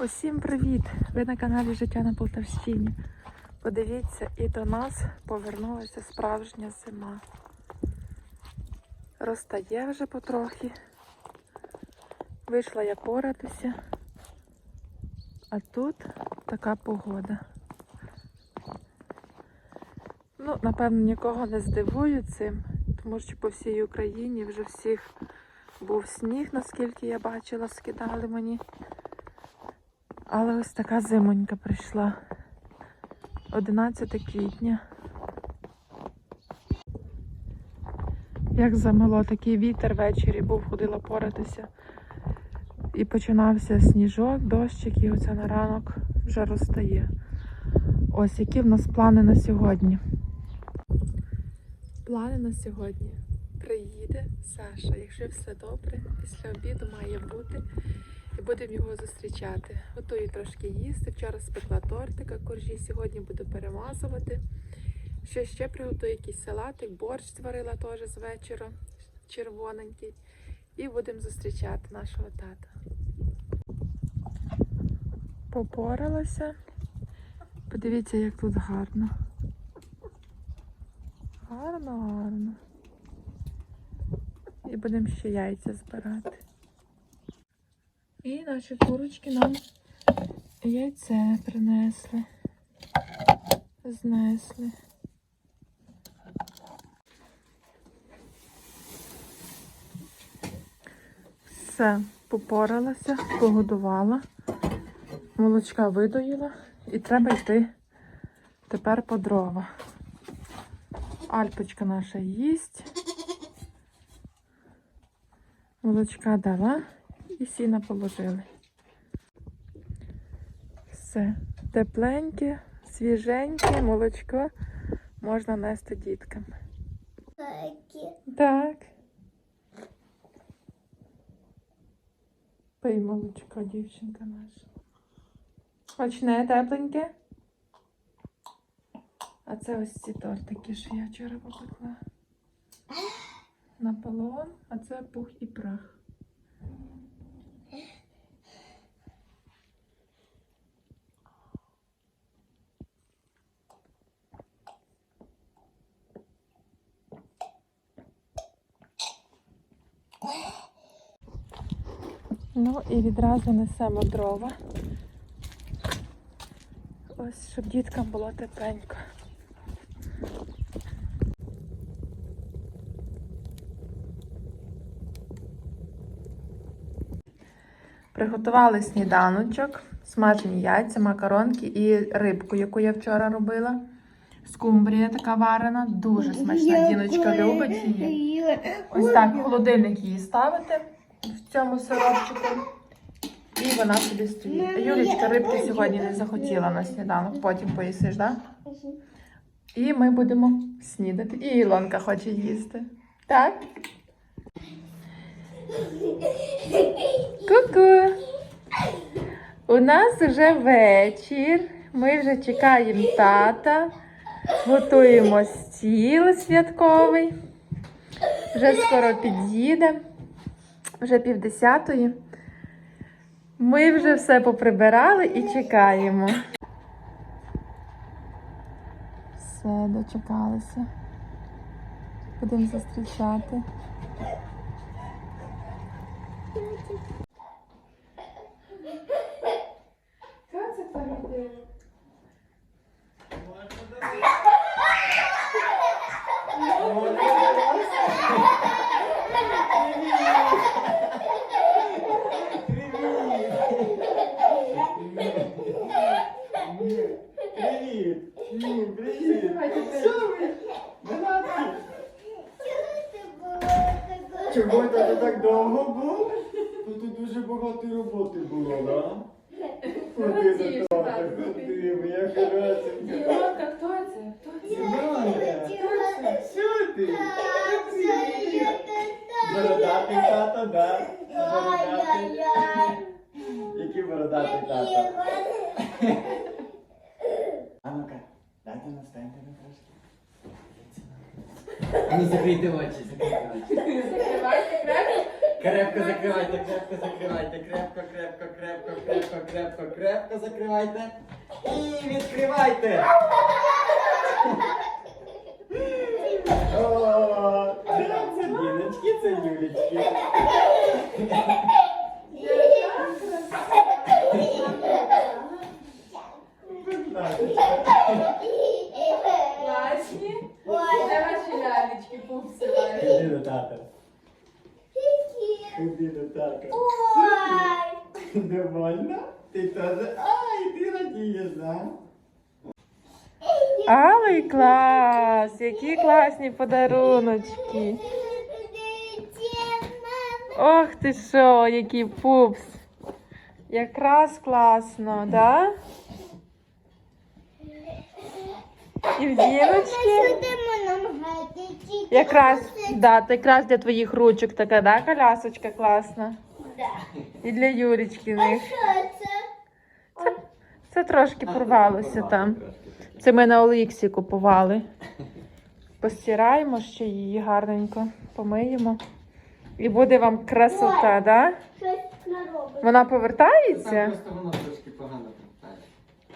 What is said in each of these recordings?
Усім привіт! Ви на каналі Життя на Полтавщині. Подивіться, і до нас повернулася справжня зима. Розтає вже потрохи. Вийшла я поратися, а тут така погода. Ну, напевно, нікого не здивую цим, тому що по всій Україні вже всіх був сніг, наскільки я бачила, скидали мені. Але ось така зимонька прийшла. 11 квітня. Як замело такий вітер ввечері був, ходила поратися. І починався сніжок, дощик, і оце на ранок вже розтає. Ось які в нас плани на сьогодні. Плани на сьогодні. Приїде Саша, якщо все добре, після обіду має бути будемо його зустрічати. Готую трошки їсти. Вчора спекла тортика, коржі, сьогодні буду перемазувати. Що ще приготую якийсь салатик, борщ зварила теж з вечора, червоненький. І будемо зустрічати нашого тата. Попоралася. Подивіться, як тут гарно. Гарно, гарно. І будемо ще яйця збирати. І наші курочки нам яйце принесли. Знесли. Все, попоралася, погодувала, молочка видоїла і треба йти тепер по дрова. Альпочка наша їсть. Молочка дала і сіна положили. Все. Тепленьке, свіженьке молочко можна нести діткам. Так. Пий молочко, дівчинка наша. Смачне, тепленьке. А це ось ці тортики, що я вчора попекла. Наполеон, а це пух і прах. Ну і відразу несемо дрова. Ось, щоб діткам було тепленько. Приготували сніданочок, смажені яйця, макаронки і рибку, яку я вчора робила. Скумбрія така варена, дуже смачна. Діночка любить її. Ось так в холодильник її ставити в цьому сиропчику. І вона собі стоїть. Юлічка, рибки сьогодні не захотіла на сніданок, потім поїсиш, так? Да? І ми будемо снідати. І Ілонка хоче їсти. Так? Ку-ку! У нас вже вечір. Ми вже чекаємо тата. Готуємо стіл святковий. Вже скоро під'їде. Вже півдесятої. Ми вже все поприбирали і чекаємо. Все, дочекалися. Будемо зустрічати. Що це таке? Привіт! Ні, привіт! Що ви? Не! Чого це так довго був? Тут дуже багато роботи було, да? Ходи до тата, ходи, моя хорошенька. Ілонка, хто це? Хто це? Іванка, що ти? Бородатий тато, да? Бородатий. Який бородатий тато? А ну-ка, дайте ну встаньте на трошки. А ну закрийте очі, закрийте очі. Закривайте крепко. Крепко закривайте, крепко закривайте, крепко, крепко, крепко, крепко, крепко, крепко закривайте. І відкривайте. О, це Діночки, це Юлічки. Іди так. Ой! Довольно? Ти тоже... Ай, ти радієш, да? Алий клас! Які класні подаруночки. Ох ти що, який пупс. Якраз класно, да? І в діночки. Якраз, да, якраз для твоїх ручок така, да, колясочка класна. І для Юрічки в них. Це, це трошки порвалося там. Це ми на Оліксі купували. Постираємо ще її гарненько, помиємо. І буде вам красота, да? Вона повертається?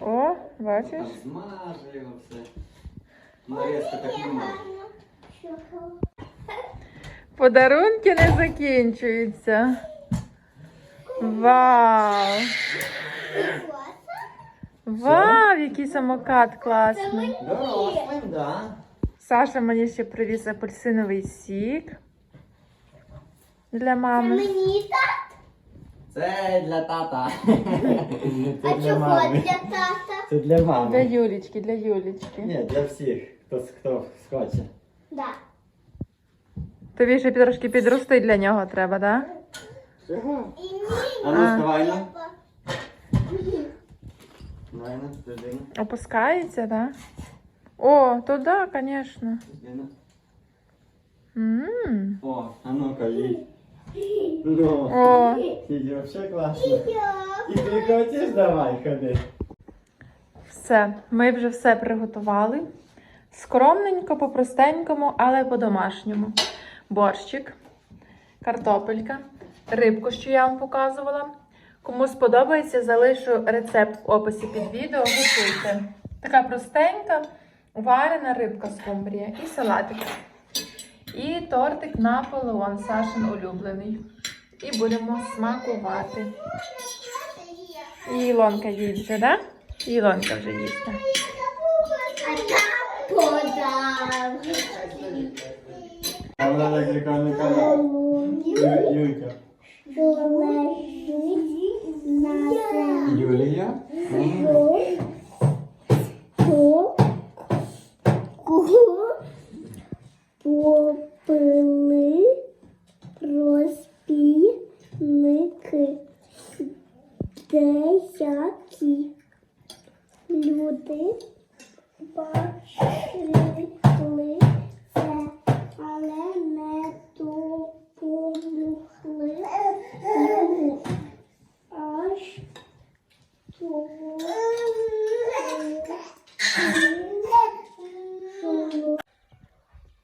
О, бачиш? змаже його все. Нарізка так не. Подарунки не закінчуються. Вау! Вау, який самокат класний. Дорослим, да. Саша мені ще привіз апельсиновий сік для мами. Мені так? Це для тата. А для чого мами. для тата? Це для Для мами. Юлічки, для Юлічки. Ні, для всіх, хто, хто схоче. Да. Тобі ще трошки підрости для нього треба, так? Чого? І мені А ну А. вставай на. треба. Давай на, туди Опускається, так? О, то да, звісно. М. О, а ну-ка, їдь. Ну, О, їдь, вообще класно. І ти хочеш давай ходи. все. Ми вже все приготували. Скромненько, по-простенькому, але по-домашньому. Борщик, картопелька, рибку, що я вам показувала. Кому сподобається, залишу рецепт в описі під відео. Готуйте. Така простенька, варена рибка скумбрія і салатик. І тортик Наполеон, Сашин улюблений. І будемо смакувати. І Ілонка їсть вже, да? І Ілонка вже їсть. А так Юлька. Юлія?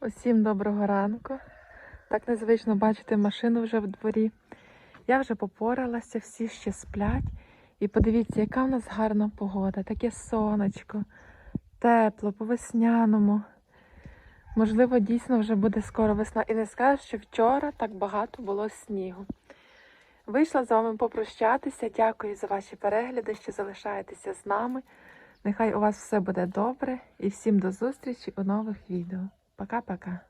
Усім доброго ранку. Так незвично бачити машину вже в дворі. Я вже попоралася, всі ще сплять. І подивіться, яка в нас гарна погода, таке сонечко, тепло, по-весняному. Можливо, дійсно вже буде скоро весна. І не скажу, що вчора так багато було снігу. Вийшла з вами попрощатися. Дякую за ваші перегляди, що залишаєтеся з нами. Нехай у вас все буде добре і всім до зустрічі у нових відео. Пока-пока.